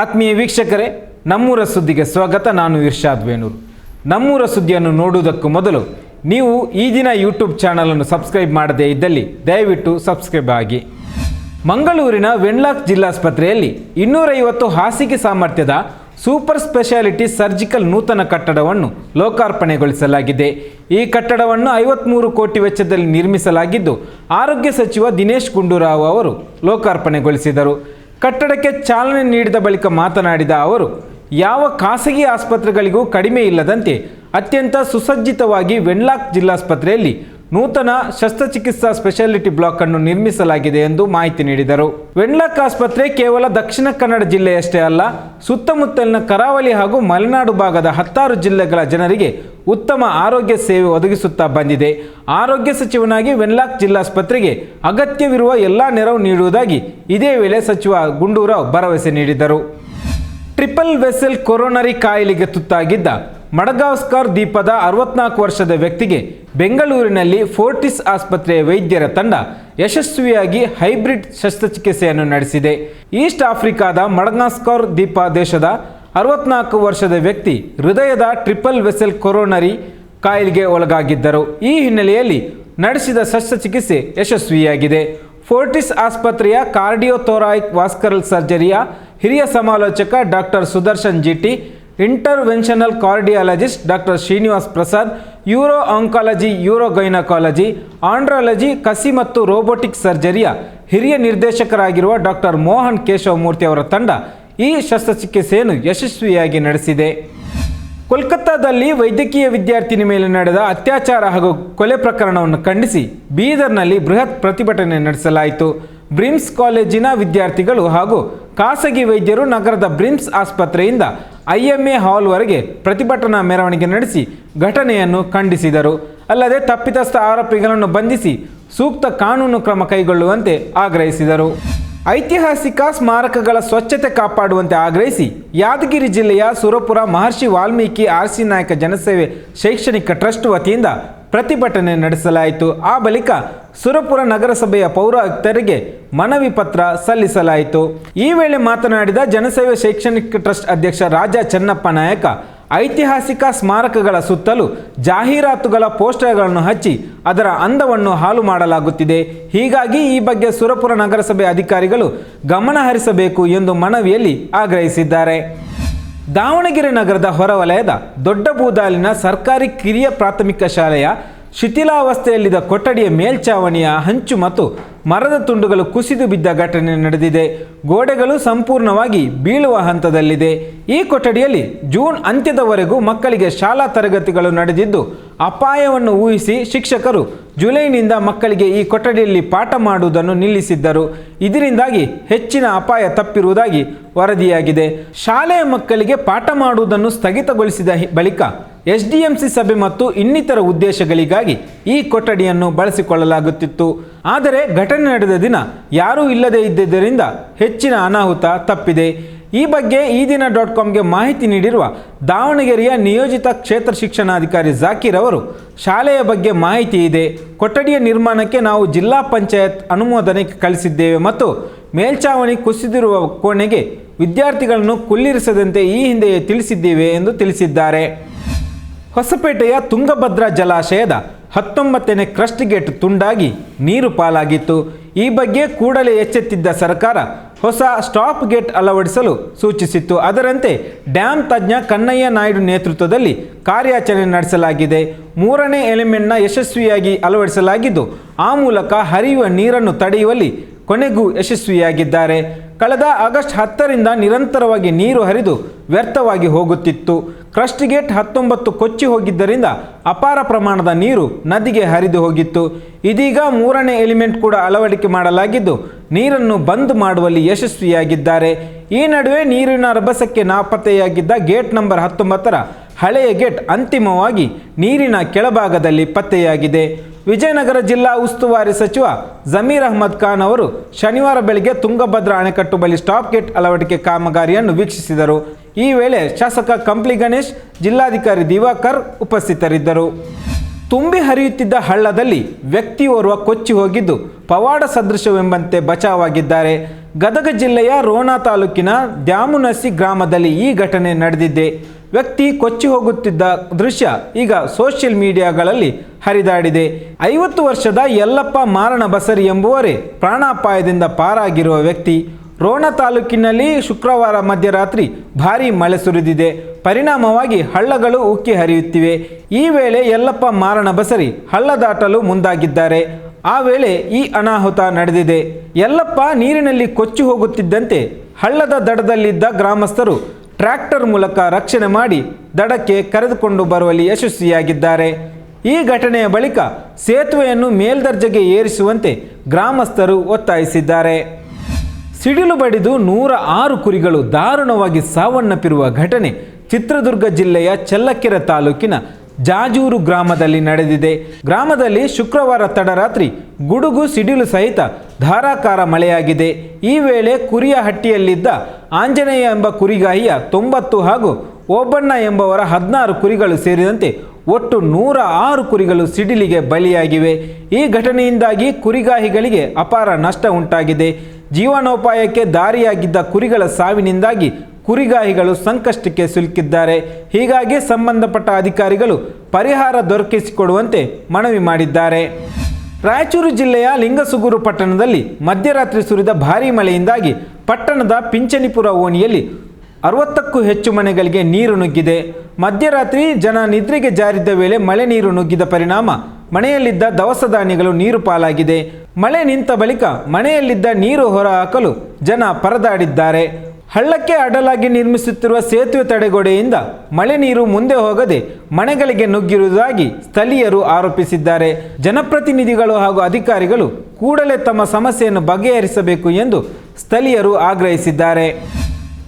ಆತ್ಮೀಯ ವೀಕ್ಷಕರೇ, ನಮ್ಮೂರ ಸುದ್ದಿಗೆ ಸ್ವಾಗತ. ನಾನು ಇರ್ಷಾದ್ ವೇಣೂರು ನಮ್ಮೂರ ಸುದ್ದಿಯನ್ನು ನೋಡುವುದಕ್ಕೂ ಮೊದಲು ನೀವು ಈ ದಿನ ಯೂಟ್ಯೂಬ್ ಚಾನಲನ್ನು ಸಬ್ಸ್ಕ್ರೈಬ್ ಮಾಡದೇ ಇದ್ದಲ್ಲಿ ದಯವಿಟ್ಟು ಸಬ್ಸ್ಕ್ರೈಬ್ ಆಗಿ. ಮಂಗಳೂರಿನ ವೆನ್ಲಾಕ್ ಜಿಲ್ಲಾಸ್ಪತ್ರೆಯಲ್ಲಿ ಇನ್ನೂರೈವತ್ತು ಹಾಸಿಗೆ ಸಾಮರ್ಥ್ಯದ ಸೂಪರ್ ಸ್ಪೆಷಾಲಿಟಿ ಸರ್ಜಿಕಲ್ ನೂತನ ಕಟ್ಟಡವನ್ನು ಲೋಕಾರ್ಪಣೆಗೊಳಿಸಲಾಗಿದೆ. ಈ ಕಟ್ಟಡವನ್ನು ಐವತ್ಮೂರು ಕೋಟಿ ವೆಚ್ಚದಲ್ಲಿ ನಿರ್ಮಿಸಲಾಗಿದ್ದು, ಆರೋಗ್ಯ ಸಚಿವ ದಿನೇಶ್ ಗುಂಡೂರಾವ್ ಅವರು ಲೋಕಾರ್ಪಣೆಗೊಳಿಸಿದರು. ಕಟ್ಟಡಕ್ಕೆ ಚಾಲನೆ ನೀಡಿದ ಬಳಿಕ ಮಾತನಾಡಿದ ಅವರು, ಯಾವ ಖಾಸಗಿ ಆಸ್ಪತ್ರೆಗಳಿಗೂ ಕಡಿಮೆ ಇಲ್ಲದಂತೆ ಅತ್ಯಂತ ಸುಸಜ್ಜಿತವಾಗಿ ವೆನ್ಲಾಕ್ ಜಿಲ್ಲಾಸ್ಪತ್ರೆಯಲ್ಲಿ ನೂತನ ಶಸ್ತ್ರಚಿಕಿತ್ಸಾ ಸ್ಪೆಷಾಲಿಟಿ ಬ್ಲಾಕ್ ಅನ್ನು ನಿರ್ಮಿಸಲಾಗಿದೆ ಎಂದು ಮಾಹಿತಿ ನೀಡಿದರು. ವೆನ್ಲಾಕ್ ಆಸ್ಪತ್ರೆ ಕೇವಲ ದಕ್ಷಿಣ ಕನ್ನಡ ಜಿಲ್ಲೆಯಷ್ಟೇ ಅಲ್ಲ, ಸುತ್ತಮುತ್ತಲಿನ ಕರಾವಳಿ ಹಾಗೂ ಮಲೆನಾಡು ಭಾಗದ ಹತ್ತಾರು ಜಿಲ್ಲೆಗಳ ಜನರಿಗೆ ಉತ್ತಮ ಆರೋಗ್ಯ ಸೇವೆ ಒದಗಿಸುತ್ತಾ ಬಂದಿದೆ. ಆರೋಗ್ಯ ಸಚಿವನಾಗಿ ವೆನ್ಲಾಕ್ ಜಿಲ್ಲಾಸ್ಪತ್ರೆಗೆ ಅಗತ್ಯವಿರುವ ಎಲ್ಲ ನೆರವು ನೀಡುವುದಾಗಿ ಇದೇ ವೇಳೆ ಸಚಿವ ಗುಂಡೂರಾವ್ ಭರವಸೆ ನೀಡಿದರು. ಟ್ರಿಪಲ್ ವೆಸೆಲ್ ಕೊರೋನರಿ ಕಾಯಿಲೆಗೆ ತುತ್ತಾಗಿದ್ದ ಮಡಗಾವ್ಸ್ಕರ್ ದ್ವೀಪದ ಅರವತ್ನಾಲ್ಕು ವರ್ಷದ ವ್ಯಕ್ತಿಗೆ ಬೆಂಗಳೂರಿನಲ್ಲಿ ಫೋರ್ಟಿಸ್ ಆಸ್ಪತ್ರೆಯ ವೈದ್ಯರ ತಂಡ ಯಶಸ್ವಿಯಾಗಿ ಹೈಬ್ರಿಡ್ ಶಸ್ತ್ರಚಿಕಿತ್ಸೆಯನ್ನು ನಡೆಸಿದೆ. ಈಸ್ಟ್ ಆಫ್ರಿಕಾದ ಮಡಗಾಸ್ಕರ್ ದ್ವೀಪ ದೇಶದ ಅರವತ್ನಾಲ್ಕು ವರ್ಷದ ವ್ಯಕ್ತಿ ಹೃದಯದ ಟ್ರಿಪಲ್ ವೆಸೆಲ್ ಕೊರೋನರಿ ಕಾಯಿಲೆಗೆ ಒಳಗಾಗಿದ್ದರು. ಈ ಹಿನ್ನೆಲೆಯಲ್ಲಿ ನಡೆಸಿದ ಶಸ್ತ್ರಚಿಕಿತ್ಸೆ ಯಶಸ್ವಿಯಾಗಿದೆ. ಫೋರ್ಟಿಸ್ ಆಸ್ಪತ್ರೆಯ ಕಾರ್ಡಿಯೋಥೊರಾಯಿಕ್ ವಾಸ್ಕರಲ್ ಸರ್ಜರಿಯ ಹಿರಿಯ ಸಮಾಲೋಚಕ doctor Sudarshan GT interventional cardiologist doctor Srinivas Prasad, uro oncology, uro gynaecology, andrology, ಕಸಿ ಮತ್ತು ರೋಬೋಟಿಕ್ ಸರ್ಜರಿಯ ಹಿರಿಯ ನಿರ್ದೇಶಕರಾಗಿರುವ ಡಾಕ್ಟರ್ ಮೋಹನ್ ಕೇಶವಮೂರ್ತಿ ಅವರ ತಂಡ ಈ ಶಸ್ತ್ರಚಿಕಿತ್ಸೆಯನ್ನು ಯಶಸ್ವಿಯಾಗಿ ನಡೆಸಿದೆ. ಕೋಲ್ಕತ್ತಾದಲ್ಲಿ ವೈದ್ಯಕೀಯ ವಿದ್ಯಾರ್ಥಿನಿ ಮೇಲೆ ನಡೆದ ಅತ್ಯಾಚಾರ ಹಾಗೂ ಕೊಲೆ ಪ್ರಕರಣವನ್ನು ಖಂಡಿಸಿ ಬೀದರ್ನಲ್ಲಿ ಬೃಹತ್ ಪ್ರತಿಭಟನೆ ನಡೆಸಲಾಯಿತು. ಬ್ರಿಮ್ಸ್ ಕಾಲೇಜಿನ ವಿದ್ಯಾರ್ಥಿಗಳು ಹಾಗೂ ಖಾಸಗಿ ವೈದ್ಯರು ನಗರದ ಬ್ರಿಮ್ಸ್ ಆಸ್ಪತ್ರೆಯಿಂದ ಐಎಂಎ ಹಾಲ್ವರೆಗೆ ಪ್ರತಿಭಟನಾ ಮೆರವಣಿಗೆ ನಡೆಸಿ ಘಟನೆಯನ್ನು ಖಂಡಿಸಿದರು. ಅಲ್ಲದೆ ತಪ್ಪಿತಸ್ಥ ಆರೋಪಿಗಳನ್ನು ಬಂಧಿಸಿ ಸೂಕ್ತ ಕಾನೂನು ಕ್ರಮ ಕೈಗೊಳ್ಳುವಂತೆ ಆಗ್ರಹಿಸಿದರು. ಐತಿಹಾಸಿಕ ಸ್ಮಾರಕಗಳ ಸ್ವಚ್ಛತೆ ಕಾಪಾಡುವಂತೆ ಆಗ್ರಹಿಸಿ ಯಾದಗಿರಿ ಜಿಲ್ಲೆಯ ಸುರಪುರ ಮಹರ್ಷಿ ವಾಲ್ಮೀಕಿ ಆರ್ಸಿ ನಾಯಕ ಜನಸೇವೆ ಶೈಕ್ಷಣಿಕ ಟ್ರಸ್ಟ್ ವತಿಯಿಂದ ಪ್ರತಿಭಟನೆ ನಡೆಸಲಾಯಿತು. ಆ ಬಳಿಕ ಸುರಪುರ ನಗರಸಭೆಯ ಪೌರಾಯುಕ್ತರಿಗೆ ಮನವಿ ಪತ್ರ ಸಲ್ಲಿಸಲಾಯಿತು. ಈ ವೇಳೆ ಮಾತನಾಡಿದ ಜನಸೇವೆ ಶೈಕ್ಷಣಿಕ ಟ್ರಸ್ಟ್ ಅಧ್ಯಕ್ಷ ರಾಜ ಚನ್ನಪ್ಪ ನಾಯಕ, ಐತಿಹಾಸಿಕ ಸ್ಮಾರಕಗಳ ಸುತ್ತಲೂ ಜಾಹೀರಾತುಗಳ ಪೋಸ್ಟರ್ಗಳನ್ನು ಹಚ್ಚಿ ಅದರ ಅಂದವನ್ನು ಹಾಲು ಮಾಡಲಾಗುತ್ತಿದೆ. ಹೀಗಾಗಿ ಈ ಬಗ್ಗೆ ಸುರಪುರ ನಗರಸಭೆ ಅಧಿಕಾರಿಗಳು ಗಮನಹರಿಸಬೇಕು ಎಂದು ಮನವಿಯಲ್ಲಿ ಆಗ್ರಹಿಸಿದ್ದಾರೆ. ದಾವಣಗೆರೆ ನಗರದ ಹೊರವಲಯದ ದೊಡ್ಡ ಬೂದಾಲಿನ ಸರ್ಕಾರಿ ಕಿರಿಯ ಪ್ರಾಥಮಿಕ ಶಾಲೆಯ ಶಿಥಿಲಾವಸ್ಥೆಯಲ್ಲಿದ್ದ ಕೊಠಡಿಯ ಮೇಲ್ಛಾವಣಿಯ ಹಂಚು ಮತ್ತು ಮರದ ತುಂಡುಗಳು ಕುಸಿದು ಬಿದ್ದ ಘಟನೆ ನಡೆದಿದೆ. ಗೋಡೆಗಳು ಸಂಪೂರ್ಣವಾಗಿ ಬೀಳುವ ಹಂತದಲ್ಲಿದೆ. ಈ ಕೊಠಡಿಯಲ್ಲಿ ಜೂನ್ ಅಂತ್ಯದವರೆಗೂ ಮಕ್ಕಳಿಗೆ ಶಾಲಾ ತರಗತಿಗಳು ನಡೆದಿದ್ದು, ಅಪಾಯವನ್ನು ಊಹಿಸಿ ಶಿಕ್ಷಕರು ಜುಲೈನಿಂದ ಮಕ್ಕಳಿಗೆ ಈ ಕೊಠಡಿಯಲ್ಲಿ ಪಾಠ ಮಾಡುವುದನ್ನು ನಿಲ್ಲಿಸಿದ್ದರು. ಇದರಿಂದಾಗಿ ಹೆಚ್ಚಿನ ಅಪಾಯ ತಪ್ಪಿರುವುದಾಗಿ ವರದಿಯಾಗಿದೆ. ಶಾಲೆಯ ಮಕ್ಕಳಿಗೆ ಪಾಠ ಮಾಡುವುದನ್ನು ಸ್ಥಗಿತಗೊಳಿಸಿದ ಬಳಿಕ ಎಸ್ಡಿಎಂಸಿ ಸಭೆ ಮತ್ತು ಇನ್ನಿತರ ಉದ್ದೇಶಗಳಿಗಾಗಿ ಈ ಕೊಠಡಿಯನ್ನು ಬಳಸಿಕೊಳ್ಳಲಾಗುತ್ತಿತ್ತು. ಆದರೆ ಘಟನೆ ನಡೆದ ದಿನ ಯಾರೂ ಇಲ್ಲದೇ ಇದ್ದಿದ್ದರಿಂದ ಹೆಚ್ಚಿನ ಅನಾಹುತ ತಪ್ಪಿದೆ. ಈ ಬಗ್ಗೆ ಈ ದಿನ ಡಾಟ್ ಕಾಮ್ಗೆ ಮಾಹಿತಿ ನೀಡಿರುವ ದಾವಣಗೆರೆಯ ನಿಯೋಜಿತ ಕ್ಷೇತ್ರ ಶಿಕ್ಷಣಾಧಿಕಾರಿ ಜಾಕೀರ್ ಅವರು, ಶಾಲೆಯ ಬಗ್ಗೆ ಮಾಹಿತಿ ಇದೆ. ಕೊಠಡಿಯ ನಿರ್ಮಾಣಕ್ಕೆ ನಾವು ಜಿಲ್ಲಾ ಪಂಚಾಯತ್ ಅನುಮೋದನೆ ಕಳಿಸಿದ್ದೇವೆ ಮತ್ತು ಮೇಲ್ಛಾವಣಿ ಕುಸಿದಿರುವ ಕೋಣೆಗೆ ವಿದ್ಯಾರ್ಥಿಗಳನ್ನು ಕುಳ್ಳಿರಿಸದಂತೆ ಈ ಹಿಂದೆಯೇ ತಿಳಿಸಿದ್ದೇವೆ ಎಂದು ತಿಳಿಸಿದ್ದಾರೆ. ಹೊಸಪೇಟೆಯ ತುಂಗಭದ್ರಾ ಜಲಾಶಯದ ಹತ್ತೊಂಬತ್ತನೇ ಕ್ರಸ್ಟ್ ಗೇಟ್ ತುಂಡಾಗಿ ನೀರು ಪಾಲಾಗಿತ್ತು. ಈ ಬಗ್ಗೆ ಕೂಡಲೇ ಎಚ್ಚೆತ್ತಿದ್ದ ಸರ್ಕಾರ ಹೊಸ ಸ್ಟಾಪ್ ಗೇಟ್ ಅಳವಡಿಸಲು ಸೂಚಿಸಿತ್ತು. ಅದರಂತೆ ಡ್ಯಾಂ ತಜ್ಞ ಕನ್ನಯ್ಯ ನಾಯ್ಡು ನೇತೃತ್ವದಲ್ಲಿ ಕಾರ್ಯಾಚರಣೆ ನಡೆಸಲಾಗಿದೆ. ಮೂರನೇ ಎಲಿಮೆಂಟ್ನ ಯಶಸ್ವಿಯಾಗಿ ಅಳವಡಿಸಲಾಗಿದ್ದು, ಆ ಮೂಲಕ ಹರಿಯುವ ನೀರನ್ನು ತಡೆಯುವಲ್ಲಿ ಕೊನೆಗೂ ಯಶಸ್ವಿಯಾಗಿದ್ದಾರೆ. ಕಳೆದ ಆಗಸ್ಟ್ ಹತ್ತರಿಂದ ನಿರಂತರವಾಗಿ ನೀರು ಹರಿದು ವ್ಯರ್ಥವಾಗಿ ಹೋಗುತ್ತಿತ್ತು. ಕ್ರಸ್ಟ್ ಗೇಟ್ ಹತ್ತೊಂಬತ್ತು ಕೊಚ್ಚಿ ಹೋಗಿದ್ದರಿಂದ ಅಪಾರ ಪ್ರಮಾಣದ ನೀರು ನದಿಗೆ ಹರಿದು ಹೋಗಿತ್ತು. ಇದೀಗ ಮೂರನೇ ಎಲಿಮೆಂಟ್ ಕೂಡ ಅಳವಡಿಕೆ ಮಾಡಲಾಗಿದ್ದು, ನೀರನ್ನು ಬಂದ್ ಮಾಡುವಲ್ಲಿ ಯಶಸ್ವಿಯಾಗಿದ್ದಾರೆ. ಈ ನಡುವೆ ನೀರಿನ ರಭಸಕ್ಕೆ ನಾಪತ್ತೆಯಾಗಿದ್ದ ಗೇಟ್ ನಂಬರ್ ಹತ್ತೊಂಬತ್ತರ ಹಳೆಯ ಗೇಟ್ ಅಂತಿಮವಾಗಿ ನೀರಿನ ಕೆಳಭಾಗದಲ್ಲಿ ಪತ್ತೆಯಾಗಿದೆ. ವಿಜಯನಗರ ಜಿಲ್ಲಾ ಉಸ್ತುವಾರಿ ಸಚಿವ ಜಮೀರ್ ಅಹ್ಮದ್ ಖಾನ್ ಅವರು ಶನಿವಾರ ಬೆಳಗ್ಗೆ ತುಂಗಭದ್ರಾ ಅಣೆಕಟ್ಟು ಬಳಿ ಸ್ಟಾಪ್ ಗೇಟ್ ಅಳವಡಿಕೆ ಕಾಮಗಾರಿಯನ್ನು ವೀಕ್ಷಿಸಿದರು. ಈ ವೇಳೆ ಶಾಸಕ ಕಂಪ್ಲಿ ಗಣೇಶ್, ಜಿಲ್ಲಾಧಿಕಾರಿ ದಿವಾಕರ್ ಉಪಸ್ಥಿತರಿದ್ದರು. ತುಂಬಿ ಹರಿಯುತ್ತಿದ್ದ ಹಳ್ಳದಲ್ಲಿ ವ್ಯಕ್ತಿಯೋರ್ವ ಕೊಚ್ಚಿ ಹೋಗಿದ್ದು ಪವಾಡ ಸದೃಶವೆಂಬಂತೆ ಬಚಾವಾಗಿದ್ದಾರೆ ಗದಗ ಜಿಲ್ಲೆಯ ರೋಣ ತಾಲೂಕಿನ ದ್ಯಾಮುನಸಿ ಗ್ರಾಮದಲ್ಲಿ ಈ ಘಟನೆ ನಡೆದಿದೆ. ವ್ಯಕ್ತಿ ಕೊಚ್ಚಿ ಹೋಗುತ್ತಿದ್ದ ದೃಶ್ಯ ಈಗ ಸೋಷಿಯಲ್ ಮೀಡಿಯಾಗಳಲ್ಲಿ ಹರಿದಾಡಿದೆ. ಐವತ್ತು ವರ್ಷದ ಯಲ್ಲಪ್ಪ ಮಾರಣ ಬಸರಿ ಎಂಬುವರೇ ಪ್ರಾಣಾಪಾಯದಿಂದ ಪಾರಾಗಿರುವ ವ್ಯಕ್ತಿ. ರೋಣ ತಾಲೂಕಿನಲ್ಲಿ ಶುಕ್ರವಾರ ಮಧ್ಯರಾತ್ರಿ ಭಾರೀ ಮಳೆ ಸುರಿದಿದೆ. ಪರಿಣಾಮವಾಗಿ ಹಳ್ಳಗಳು ಉಕ್ಕಿ ಹರಿಯುತ್ತಿವೆ. ಈ ವೇಳೆ ಯಲ್ಲಪ್ಪ ಮಾರಣ ಬಸರಿ ಹಳ್ಳ ದಾಟಲು ಮುಂದಾಗಿದ್ದಾರೆ. ಆ ವೇಳೆ ಈ ಅನಾಹುತ ನಡೆದಿದೆ. ಯಲ್ಲಪ್ಪ ನೀರಿನಲ್ಲಿ ಕೊಚ್ಚಿ ಹೋಗುತ್ತಿದ್ದಂತೆ ಹಳ್ಳದ ದಡದಲ್ಲಿದ್ದ ಗ್ರಾಮಸ್ಥರು ಟ್ರ್ಯಾಕ್ಟರ್ ಮೂಲಕ ರಕ್ಷಣೆ ಮಾಡಿ ದಡಕ್ಕೆ ಕರೆದುಕೊಂಡು ಬರುವಲ್ಲಿ ಯಶಸ್ವಿಯಾಗಿದ್ದಾರೆ. ಈ ಘಟನೆಯ ಬಳಿಕ ಸೇತುವೆಯನ್ನು ಮೇಲ್ದರ್ಜೆಗೆ ಏರಿಸುವಂತೆ ಗ್ರಾಮಸ್ಥರು ಒತ್ತಾಯಿಸಿದ್ದಾರೆ. ಸಿಡಿಲು ಬಡಿದು ನೂರ ಆರು ಕುರಿಗಳು ದಾರುಣವಾಗಿ ಸಾವನ್ನಪ್ಪಿರುವ ಘಟನೆ ಚಿತ್ರದುರ್ಗ ಜಿಲ್ಲೆಯ ಚಲ್ಲಕೆರೆ ತಾಲೂಕಿನ ಜಾಜೂರು ಗ್ರಾಮದಲ್ಲಿ ನಡೆದಿದೆ. ಗ್ರಾಮದಲ್ಲಿ ಶುಕ್ರವಾರ ತಡರಾತ್ರಿ ಗುಡುಗು, ಸಿಡಿಲು ಸಹಿತ ಧಾರಾಕಾರ ಮಳೆಯಾಗಿದೆ. ಈ ವೇಳೆ ಕುರಿಯ ಹಟ್ಟಿಯಲ್ಲಿದ್ದ ಆಂಜನೇಯ ಎಂಬ ಕುರಿಗಾಯಿಯ ತೊಂಬತ್ತು ಹಾಗೂ ಓಬಣ್ಣ ಎಂಬವರ ಹದಿನಾರು ಕುರಿಗಳು ಸೇರಿದಂತೆ ಒಟ್ಟು ನೂರ ಆರು ಕುರಿಗಳು ಸಿಡಿಲಿಗೆ ಬಲಿಯಾಗಿವೆ. ಈ ಘಟನೆಯಿಂದಾಗಿ ಕುರಿಗಾಹಿಗಳಿಗೆ ಅಪಾರ ನಷ್ಟ ಉಂಟಾಗಿದೆ. ಜೀವನೋಪಾಯಕ್ಕೆ ದಾರಿಯಾಗಿದ್ದ ಕುರಿಗಳ ಸಾವಿನಿಂದಾಗಿ ಕುರಿಗಾಹಿಗಳು ಸಂಕಷ್ಟಕ್ಕೆ ಸಿಲುಕಿದ್ದಾರೆ. ಹೀಗಾಗಿ ಸಂಬಂಧಪಟ್ಟ ಅಧಿಕಾರಿಗಳು ಪರಿಹಾರ ದೊರಕಿಸಿಕೊಡುವಂತೆ ಮನವಿ ಮಾಡಿದ್ದಾರೆ. ರಾಯಚೂರು ಜಿಲ್ಲೆಯ ಲಿಂಗಸುಗೂರು ಪಟ್ಟಣದಲ್ಲಿ ಮಧ್ಯರಾತ್ರಿ ಸುರಿದ ಭಾರೀ ಮಳೆಯಿಂದಾಗಿ ಪಟ್ಟಣದ ಪಿಂಚಣಿಪುರ ಓಣಿಯಲ್ಲಿ ಅರವತ್ತಕ್ಕೂ ಹೆಚ್ಚು ಮನೆಗಳಿಗೆ ನೀರು ನುಗ್ಗಿದೆ. ಮಧ್ಯರಾತ್ರಿ ಜನ ನಿದ್ರೆಗೆ ಜಾರಿದ್ದ ವೇಳೆ ಮಳೆ ನೀರು ನುಗ್ಗಿದ ಪರಿಣಾಮ ಮನೆಯಲ್ಲಿದ್ದ ದವಸ ಧಾನ್ಯಗಳು ನೀರು ಪಾಲಾಗಿದೆ. ಮಳೆ ನಿಂತ ಬಳಿಕ ಮನೆಯಲ್ಲಿದ್ದ ನೀರು ಹೊರಹಾಕಲು ಜನ ಪರದಾಡಿದ್ದಾರೆ. ಹಳ್ಳಕ್ಕೆ ಅಡ್ಡಲಾಗಿ ನಿರ್ಮಿಸುತ್ತಿರುವ ಸೇತುವೆ ತಡೆಗೋಡೆಯಿಂದ ಮಳೆ ನೀರು ಮುಂದೆ ಹೋಗದೆ ಮನೆಗಳಿಗೆ ನುಗ್ಗಿರುವುದಾಗಿ ಸ್ಥಳೀಯರು ಆರೋಪಿಸಿದ್ದಾರೆ. ಜನಪ್ರತಿನಿಧಿಗಳು ಹಾಗೂ ಅಧಿಕಾರಿಗಳು ಕೂಡಲೇ ತಮ್ಮ ಸಮಸ್ಯೆಯನ್ನು ಬಗೆಹರಿಸಬೇಕು ಎಂದು ಸ್ಥಳೀಯರು ಆಗ್ರಹಿಸಿದ್ದಾರೆ.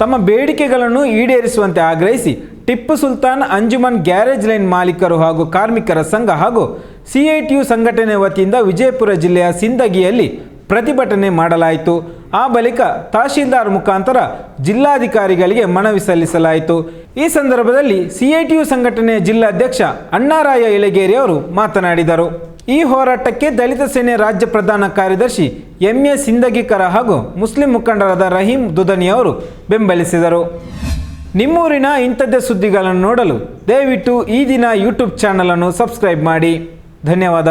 ತಮ್ಮ ಬೇಡಿಕೆಗಳನ್ನು ಈಡೇರಿಸುವಂತೆ ಆಗ್ರಹಿಸಿ ಟಿಪ್ಪು ಸುಲ್ತಾನ್ ಅಂಜುಮನ್ ಗ್ಯಾರೇಜ್ ಲೈನ್ ಮಾಲೀಕರು ಹಾಗೂ ಕಾರ್ಮಿಕರ ಸಂಘ ಹಾಗೂ ಸಿಐಟಿಯು ಸಂಘಟನೆ ವತಿಯಿಂದ ವಿಜಯಪುರ ಜಿಲ್ಲೆಯ ಸಿಂದಗಿಯಲ್ಲಿ ಪ್ರತಿಭಟನೆ ಮಾಡಲಾಯಿತು. ಆ ಬಳಿಕ ತಹಶೀಲ್ದಾರ್ ಮುಖಾಂತರ ಜಿಲ್ಲಾಧಿಕಾರಿಗಳಿಗೆ ಮನವಿ ಸಲ್ಲಿಸಲಾಯಿತು. ಈ ಸಂದರ್ಭದಲ್ಲಿ ಸಿಐಟಿಯು ಸಂಘಟನೆಯ ಜಿಲ್ಲಾಧ್ಯಕ್ಷ ಅಣ್ಣಾರಾಯ ಇಳಗೇರಿ ಅವರು ಮಾತನಾಡಿದರು. ಈ ಹೋರಾಟಕ್ಕೆ ದಲಿತ ಸೇನೆ ರಾಜ್ಯ ಪ್ರಧಾನ ಕಾರ್ಯದರ್ಶಿ ಎಂ ಎ ಸಿಂದಗಿಕರ ಹಾಗೂ ಮುಸ್ಲಿಂ ಮುಖಂಡರಾದ ರಹೀಂ ದುದನಿ ಅವರು ಬೆಂಬಲಿಸಿದರು. ನಿಮ್ಮೂರಿನ ಇಂಥದ್ದೇ ಸುದ್ದಿಗಳನ್ನು ನೋಡಲು ದಯವಿಟ್ಟು ಈ ದಿನ ಯೂಟ್ಯೂಬ್ ಚಾನಲನ್ನು ಸಬ್ಸ್ಕ್ರೈಬ್ ಮಾಡಿ. ಧನ್ಯವಾದ.